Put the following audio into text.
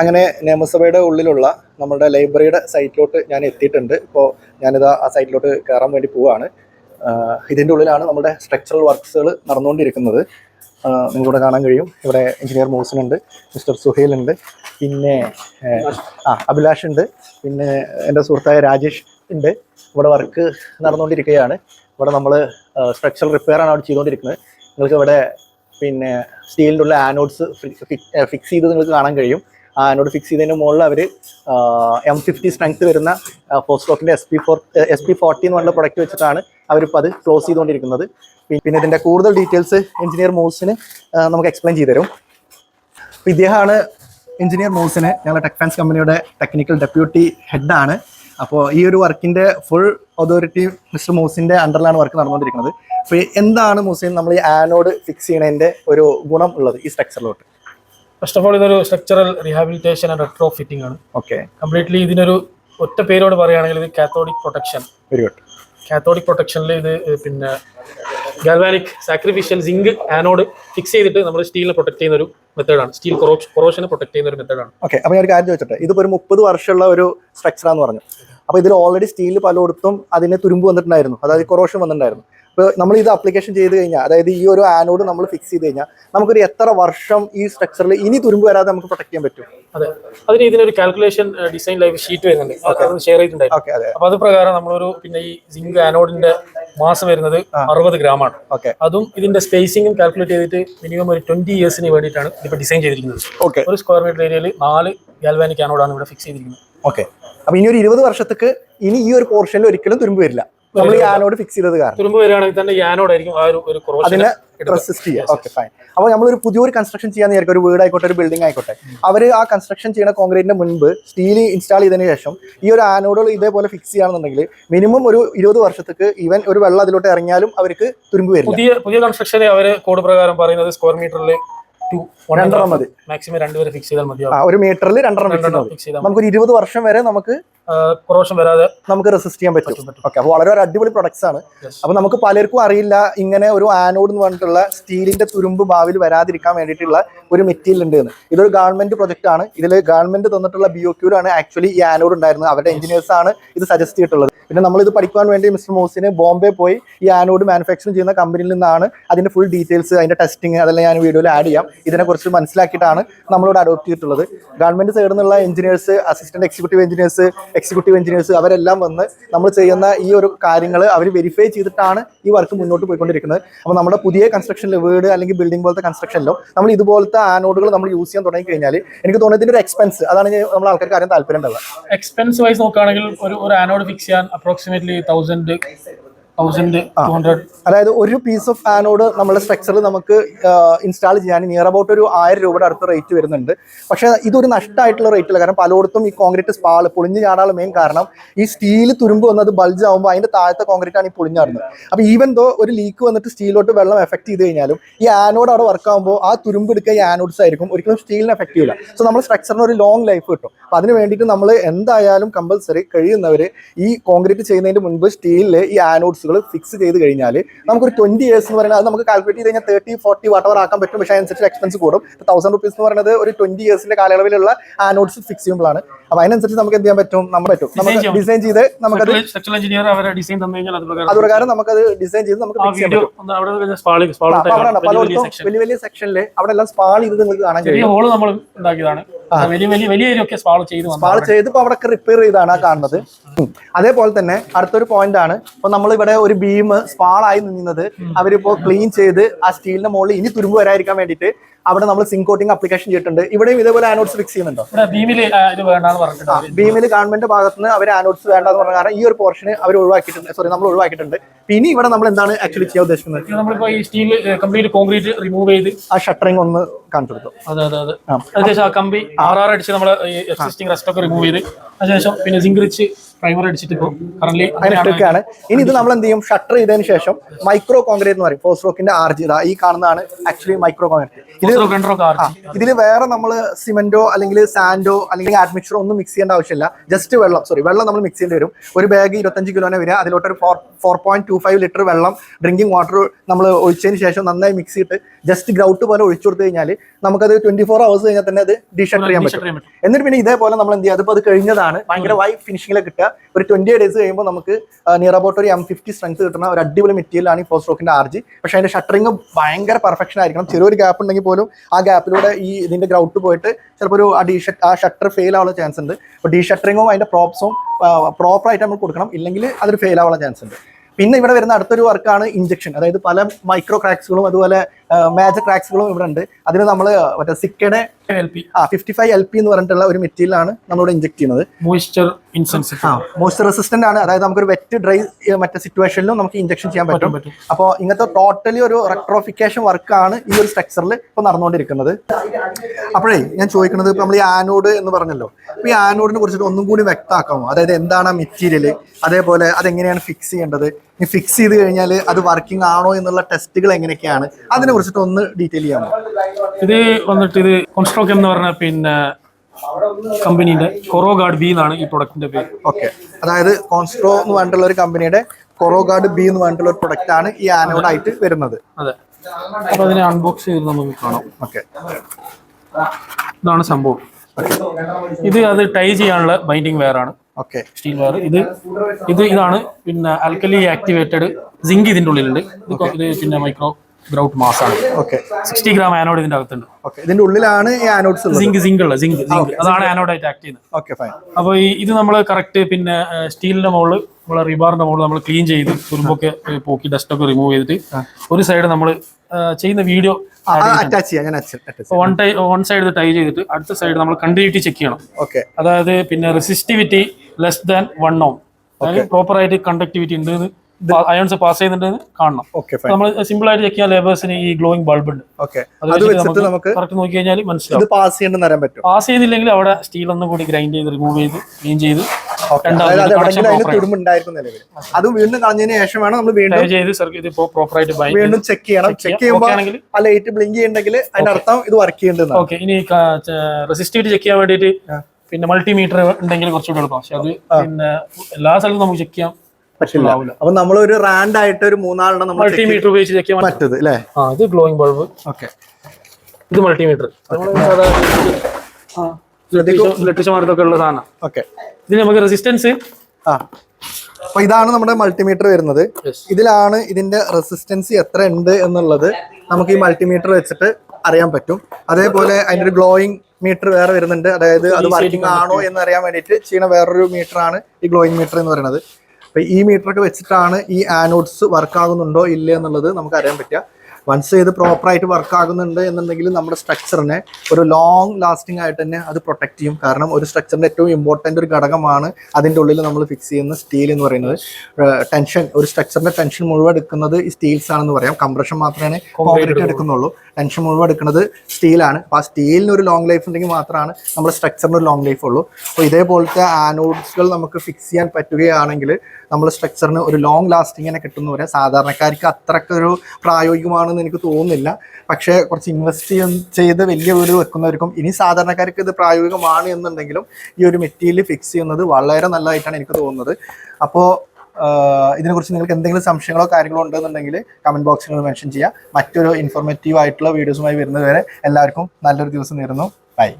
അങ്ങനെ നിയമസഭയുടെ ഉള്ളിലുള്ള നമ്മുടെ ലൈബ്രറിയുടെ സൈറ്റിലോട്ട് ഞാൻ എത്തിയിട്ടുണ്ട്. ഇപ്പോൾ ഞാനിത് ആ സൈറ്റിലോട്ട് കയറാൻ വേണ്ടി പോവുകയാണ് ഇതിന്റെ ഉള്ളിലാണ് നമ്മുടെ സ്ട്രക്ചറൽ വർക്ക്സുകൾ നടന്നുകൊണ്ടിരിക്കുന്നത്. നിങ്ങളിവിടെ കാണാൻ കഴിയും. ഇവിടെ എഞ്ചിനീയർ മോസൻ ഉണ്ട് മിസ്റ്റർ സുഹേൽ ഉണ്ട് പിന്നെ ആ അഭിലാഷ് ഉണ്ട് പിന്നെ എന്റെ സുഹൃത്തായ രാജേഷ് ഉണ്ട്. ഇവിടെ വർക്ക് നടന്നുകൊണ്ടിരിക്കുകയാണ്. ഇവിടെ നമ്മൾ സ്ട്രക്ചറൽ റിപ്പയർ ആണ് അവിടെ ചെയ്തുകൊണ്ടിരിക്കുന്നത്. നിങ്ങൾക്ക് ഇവിടെ പിന്നെ സ്റ്റീലിന്റെ ഉള്ള ആനോഡ്സ് ഫിക്സ് ചെയ്ത് നിങ്ങൾക്ക് കാണാൻ കഴിയും. ആ ആനോഡ് ഫിക്സ് ചെയ്തതിന് മുകളിൽ അവർ എം ഫിഫ്റ്റി സ്ട്രെങ്ത് വരുന്ന ഫോസ്റ്റോക്കിന്റെ S P four S P forty എന്ന് പറഞ്ഞ പ്രൊഡക്റ്റ് വെച്ചിട്ടാണ് അവരിപ്പോൾ അത് ക്ലോസ് ചെയ്തുകൊണ്ടിരിക്കുന്നത്. പിന്നെ ഇതിന്റെ കൂടുതൽ ഡീറ്റെയിൽസ് എഞ്ചിനീയർ മോസിന് നമുക്ക് എക്സ്പ്ലെയിൻ ചെയ്തു തരും. അപ്പോൾ ഇദ്ദേഹമാണ് എഞ്ചിനീയർ മോസിനെ ഞങ്ങളുടെ ടെക് ഫാൻസ് കമ്പനിയുടെ ടെക്നിക്കൽ ഡെപ്യൂട്ടി ഹെഡാണ് അപ്പോൾ ഈ ഒരു വർക്കിന്റെ ഫുൾ അതോറിറ്റി മിസ്റ്റർ മൂസിന്റെ അണ്ടറിലാണ് വർക്ക് നടന്നുകൊണ്ടിരിക്കുന്നത്. അപ്പോൾ എന്താണ് മൂസിൻ നമ്മൾ ഈ ആനോഡ് ഫിക്സ് ചെയ്യണതിന്റെ ഒരു ഗുണം ഉള്ളത് ഈ സ്ട്രക്ചറിലോട്ട് ഫസ്റ്റ് ഓഫ് ഓൾ ഇതൊരു structural rehabilitation and retro fitting ആണ്. ഓക്കെ കംപ്ലീറ്റ്ലി ഇതിനൊരു ഒറ്റ പേരോട് പറയുകയാണെങ്കിൽ ഇത് cathodic protection very good cathodic പ്രൊട്ടക്ഷനിൽ ഇത് പിന്നെ galvanic sacrificial zinc anode fix ചെയ്തിട്ട് നമ്മൾ സ്റ്റീലിനെ പ്രൊട്ടക്ട് ചെയ്യുന്ന ഒരു മെത്തേഡാണ് സ്റ്റീൽ കൊറോഷനെ പ്രൊട്ടക്ട് ചെയ്യുന്ന ഒരു മെത്തേഡാണ് ഓക്കെ അപ്പോൾ ഞാൻ ഒരു കാര്യം ചോദിച്ചോട്ടെ? ഇതിപ്പോൾ ഒരു മുപ്പത് വർഷമുള്ള ഒരു സ്ട്രക്ചറാന്ന് പറഞ്ഞു. അപ്പോൾ ഇതിൽ ഓൾറെഡി സ്റ്റീൽ പലയിടത്തും അതിനെ തുരുമ്പ് വന്നിട്ടുണ്ടായിരുന്നു. അതായത് കൊറോഷൻ വന്നിട്ടുണ്ടായിരുന്നു. അപ്പോൾ നമ്മൾ ഇത് അപ്ലിക്കേഷൻ ചെയ്ത് കഴിഞ്ഞാൽ അതായത് ഈ ഒരു ആനോഡ് നമ്മൾ ഫിക്സ് ചെയ്ത് കഴിഞ്ഞാൽ നമുക്കൊരു എത്ര വർഷം ഈ സ്ട്രക്ചറിൽ ഇനി തുരുമ്പ് വരാതെ നമുക്ക് പ്രൊട്ടക്ട് ചെയ്യാൻ പറ്റും? അതെ. അതിന് ഇതിനൊരു കാൽക്കുലേഷൻ ഡിസൈൻ ലൈഫ് ഷീറ്റ് വരുന്നുണ്ട്. ഷെയർ ചെയ്തിട്ടുണ്ടായിരുന്നു. അതെ. അപ്പൊ അത് പ്രകാരം നമ്മളൊരു പിന്നെ ഈ സിങ്ക് ആനോഡിന്റെ മാസം വരുന്നത് അറുപത് ഗ്രാം ആണ്. ഓക്കെ അതും ഇതിന്റെ സ്പേസിംഗും കാൽക്കുലേറ്റ് ചെയ്തിട്ട് മിനിമം ഒരു ട്വന്റി ഇയേഴ്സിന് വേണ്ടിയിട്ടാണ് ഇതിപ്പോൾ ഡിസൈൻ ചെയ്തിരിക്കുന്നത്. ഓക്കെ ഒരു സ്ക്വയർ മീറ്റർ ഏരിയയിൽ നാല് ഗാൽവാനിക് ആനോഡാണ് ഇവിടെ ഫിക്സ് ചെയ്തിരിക്കുന്നത്. ഓക്കെ അപ്പൊ ഇനി ഒരു ഇരുപത് വർഷത്തേക്ക് ഇനി ഈ ഒരു പോർഷനിൽ ഒരിക്കലും തുരുമ്പ് വരില്ല. നമ്മൾ ഈ ആനോട് ഫിക്സ് ചെയ്തത് കാരണം. തുരുമ്പ് വരികയാണെങ്കിൽ തന്നെ ഈ ആനോഡായിരിക്കും ആ ഒരു ഒരു അതിനെ എടുക്കുക. റെസിസ്റ്റ് ചെയ്യുക ഓക്കെ ഫൈൻ അപ്പോൾ നമ്മളൊരു പുതിയൊരു കൺസ്ട്രക്ഷൻ ചെയ്യാൻ വിചാരിക്കും. ഒരു വീട് ആയിക്കോട്ടെ ഒരു ബിൽഡിംഗ് ആയിക്കോട്ടെ. അവർ ആ കൺസ്ട്രക്ഷൻ ചെയ്യുന്ന കോൺക്രീറ്റിന് മുൻപ് സ്റ്റീൽ ഇൻസ്റ്റാൾ ചെയ്തതിന് ശേഷം ഈ ഒരു ആനോഡുകൾ ഇതേപോലെ ഫിക്സ് ചെയ്യുകയാണെന്നുണ്ടെങ്കിൽ മിനിമം ഒരു ഇരുപത് വർഷത്തേക്ക് ഈവൻ ഒരു വെള്ളം അതിലോട്ട് ഇറങ്ങിയാലും അവർക്ക് തുരുമ്പ് വരും പുതിയ പുതിയ കൺസ്ട്രക്ഷനെ അവർ കോഡ് പ്രകാരം പറയുന്നത് സ്ക്വയർ മീറ്ററിൽ രണ്ടെണ്ണം മതി. മാക്സിമം രണ്ട് വരെ ഫിക്സ് ചെയ്താൽ മതി ഒരു മീറ്ററിൽ രണ്ടെണ്ണം ഫിക്സ് ചെയ്താൽ നമുക്കൊരു ഇരുപത് വർഷം വരെ നമുക്ക് കൊറോഷൻ വരാതെ നമുക്ക് റെസിസ്റ്റ് ചെയ്യാൻ പറ്റും. ഓക്കെ അപ്പോൾ വളരെ ഒരു അടിപൊളി പ്രൊഡക്ട്സ് ആണ്. അപ്പോൾ അപ്പൊ നമുക്ക് പലർക്കും അറിയില്ല ഇങ്ങനെ ഒരു ആനോഡ് എന്ന് പറഞ്ഞിട്ടുള്ള സ്റ്റീലിന്റെ തുരുമ്പ് ഭാവിയിൽ വരാതിരിക്കാൻ വേണ്ടിയിട്ടുള്ള ഒരു മെറ്റീരിയൽ ഉണ്ട് എന്ന്. ഇതൊരു ഗവൺമെന്റ് പ്രൊജക്ട് ആണ്. ഇതിൽ ഗവൺമെന്റ് തന്നിട്ടുള്ള ബി ആണ് ആക്ച്വലി ഈ ആനോഡ് ഉണ്ടായിരുന്നത്. അവരുടെ എഞ്ചിനീയേഴ്സ് ആണ് ഇത് സജസ്റ്റ് ചെയ്തിട്ടുള്ളത്. പിന്നെ നമ്മൾ ഇത് പഠിക്കാൻ വേണ്ടി മിസ്റ്റർ മോസിന് ബോംബെ പോയി ഈ ആനോഡ് മാനുഫാക്ചറിങ് ചെയ്യുന്ന കമ്പനിയിൽ നിന്നാണ് അതിന്റെ ഫുൾ ഡീറ്റെയിൽസ് അതിന്റെ ടെസ്റ്റിംഗ് അതെല്ലാം ഞാൻ വീഡിയോയിൽ ആഡ് ചെയ്യാം. ഇതിനെ ഇതിനെക്കുറിച്ച് മനസ്സിലാക്കിയിട്ടാണ് നമ്മളോട് അഡോപ്റ്റ് ചെയ്തിട്ടുള്ളത്. ഗവൺമെന്റ് സൈഡിൽ നിന്നുള്ള engineers assistant executive engineers executive engineers അവരെല്ലാം വന്ന് നമ്മൾ ചെയ്യുന്ന ഈ ഒരു കാര്യങ്ങൾ അവർ വെരിഫൈ ചെയ്തിട്ടാണ് ഈ വർക്ക് മുന്നോട്ട് പോയിക്കൊണ്ടിരിക്കുന്നത്. അപ്പോൾ നമ്മുടെ പുതിയ കൺസ്ട്രക്ഷനിൽ വീട് അല്ലെങ്കിൽ ബിൽഡിംഗ് പോലത്തെ കൺസ്ട്രക്ഷനിലോ നമ്മൾ ഇതുപോലത്തെ ആനോഡുകൾ നമ്മൾ യൂസ് ചെയ്യാൻ തുടങ്ങി കഴിഞ്ഞാൽ എനിക്ക് തോന്നുന്നത് ഇതിന്റെ ഒരു എക്സ്പെൻസ് അതാണ് നമ്മൾ ആൾക്കാർക്ക് അറിയാൻ താല്പര്യം ഉണ്ടാവുക എക്സ്പെൻസ് വൈസ് നോക്കുകയാണെങ്കിൽ ഒരു ഒരു ആനോഡ് ഫിക്സ് ചെയ്യാൻ അപ്രോക്സിമേറ്റ്ലി തൗസൻഡ് അതായത് ഒരു പീസ് ഓഫ് ആനോഡ് നമ്മുടെ സ്ട്രക്ചറിൽ നമുക്ക് ഇൻസ്റ്റാൾ ചെയ്യാൻ നിയർ അബൌട്ട് ഒരു ആയിരം രൂപയുടെ അടുത്ത് റേറ്റ് വരുന്നുണ്ട്. പക്ഷെ ഇതൊരു നഷ്ടമായിട്ടുള്ള റേറ്റ് അല്ല. കാരണം പലയിടത്തും ഈ കോൺക്രീറ്റ് സ്പാൾ പൊളിഞ്ഞ് ചാടാനുള്ള മെയിൻ കാരണം ഈ സ്റ്റീൽ തുരുമ്പ് വന്നത് ബൾജ് ആകുമ്പോൾ അതിന്റെ താഴത്തെ കോൺക്രീറ്റ് ആണ് ഈ പൊളിഞ്ഞാടുന്നത്. അപ്പോൾ ഈവൻ ദോ ഒരു ലീക്ക് വന്നിട്ട് സ്റ്റീലോട്ട് വെള്ളം എഫക്ട് ചെയ്ത് കഴിഞ്ഞാലും ഈ ആനോഡ് അവിടെ വർക്ക് ആകുമ്പോൾ ആ തുരുമ്പ് എടുക്കുക ഈ ആനോഡ്സ് ആയിരിക്കും. ഒരിക്കലും സ്റ്റീലിനെ എഫക്ട് ചെയ്യില്ല സോ നമ്മൾ സ്ട്രക്ചറിന് ഒരു ലോങ് ലൈഫ് കിട്ടും. അപ്പോൾ അതിന് വേണ്ടിയിട്ട് നമ്മൾ എന്തായാലും കമ്പൽസറി കഴിയുന്നവർ ഈ കോൺക്രീറ്റ് ചെയ്യുന്നതിന് മുൻപ് സ്റ്റീലിൽ ഈ ആനോഡ്സുകൾ ഫിക്സ് ചെയ്ത് കഴിഞ്ഞാൽ നമുക്കൊരു ട്വന്റി ഇയേഴ്സ് എന്ന് പറയുന്നത് അത് നമുക്ക് കാൽക്കുലേറ്റ് ചെയ്ത് കഴിഞ്ഞാൽ തേർട്ടി ഫോർട്ടി വാട്ടവർ ആക്കാൻ പറ്റും. പക്ഷേ അതിനനുസരിച്ച് എക്സ്പെൻസ് കൂടും. തൗസൻഡ് റുപ്പീസ് എന്ന് പറയുന്നത് ഒരു ട്വന്റി ഇയേഴ്സിന്റെ കാലയളവിലുള്ള നോട്ട്സ് ഫിക്സ് ചെയ്യുമ്പോഴാണ്. അപ്പോൾ അതിനനുസരിച്ച് നമുക്ക് എന്ത് ചെയ്യാൻ പറ്റും? നമ്മൾ പറ്റും. നമുക്ക്. ഡിസൈൻ ചെയ്ത് നമുക്ക് സ്ട്രക്ചറൽ എഞ്ചിനീയർ അവരെ ഡിസൈൻ തന്നു കഴിഞ്ഞാൽ അത് പ്രകാരം അത് നമുക്കത് ഡിസൈൻ ചെയ്ത് നമുക്ക് അപ്പൊ പലയിടത്തും വലിയ വലിയ സെക്ഷനിൽ അവിടെ എല്ലാം സ്പാൾ ചെയ്ത് നിങ്ങൾക്ക് കാണാൻ കഴിയും. ഹോൾ നമ്മൾ ഉണ്ടാക്കിയതാണ്. സ്പാൾ ചെയ്ത് ഇപ്പൊ അവിടെ റിപ്പയർ ചെയ്താണ് കാണുന്നത്. അതേപോലെ തന്നെ അടുത്തൊരു പോയിന്റ് ആണ്. ഇപ്പൊ നമ്മളിവിടെ ഒരു ബീം സ്പാൾ സ്പാളായി നിന്നത് അവരിപ്പോ ക്ലീൻ ചെയ്ത് ആ സ്റ്റീലിന്റെ മുകളിൽ ഇനി തുരുമ്പ് വരാതിരിക്കാൻ വേണ്ടിയിട്ട് അവിടെ നമ്മൾ സിങ്ക് കോട്ടിംഗ് അപ്ലിക്കേഷൻ ചെയ്തിട്ടുണ്ട്. ഇവിടെയും ഇതേപോലെ ആനോട്സ് ഫിക്സ് ചെയ്യുന്നുണ്ടോ? ബീമിൽ പറഞ്ഞിട്ടുണ്ട്. ബീമിൽ ഗവൺമെന്റ് ഭാഗത്ത് നിന്ന് അവർ ആനോട്സ് വേണ്ടെന്ന് പറഞ്ഞ കാരണം ഈ ഒരു പോർഷന് അവർ ഒഴിവാക്കിയിട്ടുണ്ട്. സോറി നമ്മൾ ഒഴിവാക്കിയിട്ടുണ്ട്. ഇനി ഇവിടെ നമ്മൾ എന്താണ് ആക്ച്വലി ചെയ്യാൻ ഉദ്ദേശിക്കുന്നത്? നമ്മളിപ്പോ ഈ സ്റ്റീൽ കംപ്ലീറ്റ് കോൺക്രീറ്റ് റിമൂവ് ചെയ്ത് ആ ഷട്ടറിംഗ് ഒന്ന് കാണിച്ചു കൊടുത്തു. അതെ അതെ അതെ. ആ. അതിനുശേഷം ആ കമ്പി ആർ ആർ അടിച്ച് നമ്മൾ എക്സിസ്റ്റിംഗ് റെസ്റ്റ് ഒക്കെ റിമൂവ് ചെയ്ത് അതിനുശേഷം പിന്നെ സിങ്ക് റിച്ച് പ്രൈമർ അടിച്ചിട്ട് ഇപ്പോൾ കറന്റ് അതിന് ഇട്ടൊക്കെയാണ് ഇനി ഇത് നമ്മൾ എന്ത് ചെയ്യും? ഷട്ടർ ചെയ്തതിന് ശേഷം മൈക്രോ കോൺക്രീറ്റ് എന്ന് പറയും. ഫോസ് റോക്കിന്റെ ആർജി ഇതാ ഈ കാണുന്നതാണ് ആക്ച്വലി മൈക്രോ കോൺക്രീറ്റ് ഇത് ഇതിൽ വേറെ നമ്മൾ സിമെന്റോ അല്ലെങ്കിൽ സാൻഡോ അല്ലെങ്കിൽ ആഡ്മിക്സറോ ഒന്നും മിക്സ് ചെയ്യേണ്ട ആവശ്യമില്ല. ജസ്റ്റ് വെള്ളം സോറി വെള്ളം നമ്മൾ മിക്സ് ചെയ്യേണ്ടി വരും. ഒരു ബാഗ് ഇരുപത്തഞ്ച് കിലോനെ വരിക. അതിലോട്ടൊരു four four point two five litre വെള്ളം ഡ്രിങ്കിങ് വാട്ടർ നമ്മൾ ഒഴിച്ചതിന് ശേഷം നന്നായി മിക്സ് ചെയ്തിട്ട് ജസ്റ്റ് ഗ്രൗട്ട് പോലെ ഒഴിച്ചു കൊടുത്തു കഴിഞ്ഞാൽ നമുക്കത് ട്വന്റി ഫോർ അവേഴ്സ് കഴിഞ്ഞാൽ തന്നെ അത് ഡിഷട്ടർ ചെയ്യാൻ പറ്റും. എന്നിട്ട് പിന്നെ ഇതേപോലെ നമ്മൾ എന്ത് ചെയ്യുക? അതിപ്പോൾ അത് കഴിഞ്ഞതാണ്. ഭയങ്കര വൈ ഫിനിഷിംഗിലെ കിട്ടുക. ഒരു ട്വന്റി ഡേയ്സ് കഴിയുമ്പോൾ നമുക്ക് നിയർ അബൌട്ട് ഒരു എം ഫിഫ്റ്റി സ്ട്രെങ്ത് കിട്ടുന്ന ഒരു അടിപൊളി മെറ്റീരിയലാണ് ഈ ഫോർ സ്ട്രോക്കിന്റെ ആർജി പക്ഷേ അതിന്റെ ഷട്ടറിങ് ഭയങ്കര പെർഫെക്ഷൻ ആയിരിക്കണം. ചെറിയൊരു ഗ്യാപ്പ് ഉണ്ടെങ്കിൽ പോലും ആ ഗ്യാപ്പിലൂടെ ഈ ഇതിന്റെ ഗ്രൗട്ട് പോയിട്ട് ചിലപ്പോൾ ഒരു ആ ഡി ആ ഷട്ടർ ഫെയിൽ ആവാനുള്ള ചാൻസ് ഉണ്ട്. അപ്പോൾ ഡി ഷട്ടറിങ്ങും അതിന്റെ പ്രോപ്സും പ്രോപ്പറായിട്ട് നമ്മൾ കൊടുക്കണം. ഇല്ലെങ്കിൽ അതൊരു ഫെയിൽ ആവാനുള്ള ചാൻസ് ഉണ്ട്. പിന്നെ ഇവിടെ വരുന്ന അടുത്തൊരു വർക്കാണ് ഇഞ്ചക്ഷൻ അതായത് പല മൈക്രോ ക്രാക്സുകളും അതുപോലെ മേജർ ക്രാക്സുകളും ഇവിടെ ഉണ്ട് അതിന് നമ്മൾ മറ്റേ സിക്കയുടെ ആ ഫിഫ്റ്റി ഫൈവ് എൽ പി എന്ന് പറഞ്ഞിട്ടുള്ള ഒരു മെറ്റീരിയലാണ് നമ്മളിവിടെ ഇഞ്ചെക്ട് ചെയ്യുന്നത്. മോയ്സ്ചർ ഇൻസെൻസിറ്റീവ് ആ മോയ്സ്ചർ റെസിസ്റ്റന്റ് ആണ്. അതായത് നമുക്ക് ഒരു വെറ്റ് ഡ്രൈ മറ്റേ സിറ്റുവേഷനിലും നമുക്ക് ഇഞ്ചക്ഷൻ ചെയ്യാൻ പറ്റും. അപ്പോൾ ഇങ്ങനത്തെ ടോട്ടലി ഒരു റെട്രോഫിക്കേഷൻ വർക്കാണ് ഈ ഒരു സ്ട്രക്ചറിൽ ഇപ്പോൾ നടന്നുകൊണ്ടിരിക്കുന്നത്. അപ്പോഴേ ഞാൻ ചോദിക്കുന്നത് ഇപ്പൊ നമ്മൾ ഈ ആനോഡ് എന്ന് പറഞ്ഞല്ലോ. അപ്പൊ ഈ ആനോഡിനെ കുറിച്ചിട്ട് ഒന്നും കൂടി വ്യക്തമാക്കാമോ? അതായത് എന്താണ് ആ മെറ്റീരിയൽ അതേപോലെ അതെങ്ങനെയാണ് ഫിക്സ് ചെയ്യേണ്ടത്? ഈ ഫിക്സ് ചെയ്ത് കഴിഞ്ഞാൽ അത് വർക്കിംഗ് ആണോ എന്നുള്ള ടെസ്റ്റുകൾ എങ്ങനെയൊക്കെയാണ്? അതിനെ കുറിച്ചിട്ട് ഒന്ന് ഡീറ്റെയിൽ ചെയ്യാമോ? ഇത് വന്നിട്ട് ഇത് കോൺസ്ട്രോക്ക് എന്ന് പറഞ്ഞ പിന്നെ കമ്പനിയുടെ കൊറോ ഗാർഡ് ബി എന്നാണ് ഈ പ്രൊഡക്റ്റിന്റെ പേര്. ഓക്കെ അതായത് കോൺസ്ട്രോ എന്ന് പറഞ്ഞിട്ടുള്ള ഒരു കമ്പനിയുടെ കൊറോ ഗാർഡ് ബി എന്ന് പറഞ്ഞിട്ടുള്ള ഒരു പ്രൊഡക്റ്റ് ആണ് ഈ ആനോഡ് ആയിട്ട് വരുന്നത്. അതെ. അപ്പൊ അതിനെ അൺബോക്സ് ചെയ്ത് നമുക്ക് കാണാം. ഓക്കെ ഇതാണ് സംഭവം. ഇത് അത് ടൈ ചെയ്യാനുള്ള ബൈൻഡിങ് വെയർ ആണ്. ഓക്കെ. Steel wire. ഇത് ഇത് ഇതാണ്. പിന്നെ ആൽക്കലി ആക്ടിവേറ്റഡ് സിങ്ക് ഇതിന്റെ ഉള്ളിലുണ്ട്. ഇത് പിന്നെ മൈക്രോ ഗ്രൗട്ട് മാസ് ആണ് ഓക്കെ. സിക്സ്റ്റി ഗ്രാം ആനോഡ് ഇതിന്റെ അകത്തുണ്ട്. ഓക്കെ. ഇതിന്റെ ഉള്ളിലാണ് ഈ ആനോഡ്സ് സിങ്ക് സിങ്ക് ഉള്ള സിങ്ക് സിങ്ക്. അതാണ് ആനോഡായിട്ട് ആക്ട് ചെയ്യുന്നത്. Okay fine. അപ്പോൾ ഈ ഇത് നമ്മൾ കറക്റ്റ് പിന്നെ സ്റ്റീലിന്റെ മുകളിൽ നമ്മളെ റിബാറിന്റെ മുകളിൽ നമ്മൾ ക്ലീൻ ചെയ്ത് തുരുമ്പൊക്കെ പോക്കി ഡസ്റ്റ് ഒക്കെ റിമൂവ് ചെയ്തിട്ട് ഒരു സൈഡ് നമ്മൾ ചെയ്യുന്ന വീഡിയോ അറ്റാച്ച് ചെയ്യാം. ടൈ വൺ സൈഡ് ടൈ ചെയ്തിട്ട് അടുത്ത സൈഡ് നമ്മൾ കണ്ടിന്യൂറ്റി ചെക്ക് ചെയ്യണം. ഓക്കെ. അതായത് പിന്നെ resistivity less than one ohm അതായത് പ്രോപ്പർ ആയിട്ട് കണ്ടക്ടിവിറ്റി ഉണ്ട് അയോൺസ് പാസ് ചെയ്യുന്നുണ്ടെന്ന് കാണണം. നമ്മൾ സിമ്പിൾ ആയിട്ട് ചെക്ക് ചെയ്യാൻ ലേബേഴ്സിന് ഈ ഗ്ലോയിങ് ബൾബ് ഉണ്ട്. നമുക്ക് കറക്റ്റ് നോക്കി കഴിഞ്ഞാൽ മനസ്സിലാവും. പാസ് ചെയ്യണമെന്ന് അറിയാൻ പറ്റും. പാസ് ചെയ്തില്ലെങ്കിൽ അവിടെ സ്റ്റീൽ ഒന്നും കൂടി ഗ്രൈൻഡ് ചെയ്ത് റിമൂവ് ചെയ്ത് ക്ലീൻ ചെയ്ത് അത് വീണ്ടും കളഞ്ഞതിന് വേണം നമ്മൾ വീണ്ടും ചെയ്ത് പ്രോപ്പർ ആയിട്ട് വീണ്ടും ചെക്ക് ചെയ്യണം. ചെക്ക് ചെയ്യുമ്പോൾ ആ ലൈറ്റ് ബ്ലിങ്ക് ചെയ്യുന്നുണ്ടെങ്കിൽ അതിന്റെ അർത്ഥം ഇത് വർക്ക് ചെയ്യേണ്ടത് ഓക്കെ ഇനി റെസിസ്റ്റിവിറ്റി ചെക്ക് ചെയ്യാൻ വേണ്ടിയിട്ട്. പിന്നെ മൾട്ടിമീറ്റർ ഉണ്ടെങ്കിൽ കുറച്ചുകൂടി എളുപ്പം. പക്ഷെ അത് പിന്നെ എല്ലാ സ്ഥലത്തും നമുക്ക് ചെക്ക് ചെയ്യാം. പറ്റില്ല. അപ്പൊ നമ്മൾ ഒരു റാൻഡ് ആയിട്ട് ഒരു മൂന്നാളെണ്ണം നമ്മൾ മൾട്ടിമീറ്റർ ഉപയോഗിച്ച് ചെക്ക് ചെയ്യാൻ പറ്റത് അല്ലേ? ആ ഇത് ഗ്ലോയിങ് ബൾബ് ഓക്കെ. ഇത് മൾട്ടിമീറ്റർ ഇലക്ട്രിഷൻ മാർക്കൊക്കെ ഉള്ള സാധനം. ഓക്കെ. ഇതിന് നമുക്ക് റെസിസ്റ്റൻസ് ആ. അപ്പൊ ഇതാണ് നമ്മുടെ മൾട്ടിമീറ്റർ വരുന്നത്. ഇതിലാണ് ഇതിന്റെ റെസിസ്റ്റൻസി എത്ര ഉണ്ട് എന്നുള്ളത് നമുക്ക് ഈ മൾട്ടിമീറ്റർ വെച്ചിട്ട് അറിയാൻ പറ്റും. അതേപോലെ അതിന്റെ ഒരു ഗ്ലോയിങ് മീറ്റർ വേറെ വരുന്നുണ്ട്. അതായത് അത് വർക്കിംഗ് ആണോ എന്ന് അറിയാൻ വേണ്ടിയിട്ട് ചെയ്യുന്ന വേറൊരു മീറ്റർ ആണ് ഈ ഗ്ലോയിങ് മീറ്റർ എന്ന് പറയുന്നത്. അപ്പൊ ഈ മീറ്ററൊക്കെ വെച്ചിട്ടാണ് ഈ ആനോഡ്സ് വർക്ക് ആകുന്നുണ്ടോ ഇല്ല എന്നുള്ളത് നമുക്ക് അറിയാൻ പറ്റുക. വൺസ് ഇത് പ്രോപ്പറായിട്ട് വർക്ക് ആകുന്നുണ്ട് എന്നുണ്ടെങ്കിൽ നമ്മുടെ സ്ട്രക്ചറിനെ ഒരു ലോങ് ലാസ്റ്റിംഗ് ആയിട്ട് തന്നെ അത് പ്രൊട്ടക്ട് ചെയ്യും. കാരണം ഒരു സ്ട്രക്ചറിന്റെ ഏറ്റവും ഇമ്പോർട്ടന്റ് ഒരു ഘടകമാണ് അതിന്റെ ഉള്ളിൽ നമ്മൾ ഫിക്സ് ചെയ്യുന്ന സ്റ്റീൽ എന്ന് പറയുന്നത്. ടെൻഷൻ ഒരു സ്ട്രക്ചറിന്റെ ടെൻഷൻ മുഴുവൻ എടുക്കുന്നത് ഈ സ്റ്റീൽസ് ആണെന്ന് പറയാം. കംപ്രഷൻ മാത്രമേ കോൺക്രീറ്റ് എടുക്കുന്നുള്ളൂ. ടെൻഷൻ മുഴുവൻ എടുക്കുന്നത് സ്റ്റീലാണ് അപ്പോൾ ആ സ്റ്റീലിന് ഒരു ലോങ് ലൈഫ് ഉണ്ടെങ്കിൽ മാത്രമാണ് നമ്മുടെ സ്ട്രക്ചറിന് ഒരു ലോങ് ലൈഫ് ഉള്ളൂ. അപ്പോൾ ഇതേപോലത്തെ ആനോഡ്സുകൾ നമുക്ക് ഫിക്സ് ചെയ്യാൻ പറ്റുകയാണെങ്കിൽ നമ്മൾ സ്ട്രക്ചറിന് ഒരു ലോങ് ലാസ്റ്റിങ്ങിനെ കിട്ടുന്നവരെ സാധാരണക്കാർക്ക് അത്രക്കൊരു പ്രായോഗികമാണെന്ന് എനിക്ക് തോന്നുന്നില്ല. പക്ഷേ കുറച്ച് ഇൻവെസ്റ്റ് ചെയ്ത് വലിയ വീട് വെക്കുന്നവർക്കും ഇനി സാധാരണക്കാർക്ക് ഇത് പ്രായോഗികമാണ് എന്നുണ്ടെങ്കിലും ഈ ഒരു മെറ്റീരിയൽ ഫിക്സ് ചെയ്യുന്നത് വളരെ നല്ലതായിട്ടാണ് എനിക്ക് തോന്നുന്നത്. അപ്പോൾ ഇതിനെക്കുറിച്ച് നിങ്ങൾക്ക് എന്തെങ്കിലും സംശയങ്ങളോ കാര്യങ്ങളോ ഉണ്ടെന്നുണ്ടെങ്കിൽ കമന്റ് ബോക്സിൽ മെൻഷൻ ചെയ്യാം. മറ്റൊരു ഇൻഫോർമേറ്റീവ് ആയിട്ടുള്ള വീഡിയോസുമായി വരുന്നതുവരെ എല്ലാവർക്കും നല്ലൊരു ദിവസം നേരുന്നു. ബൈ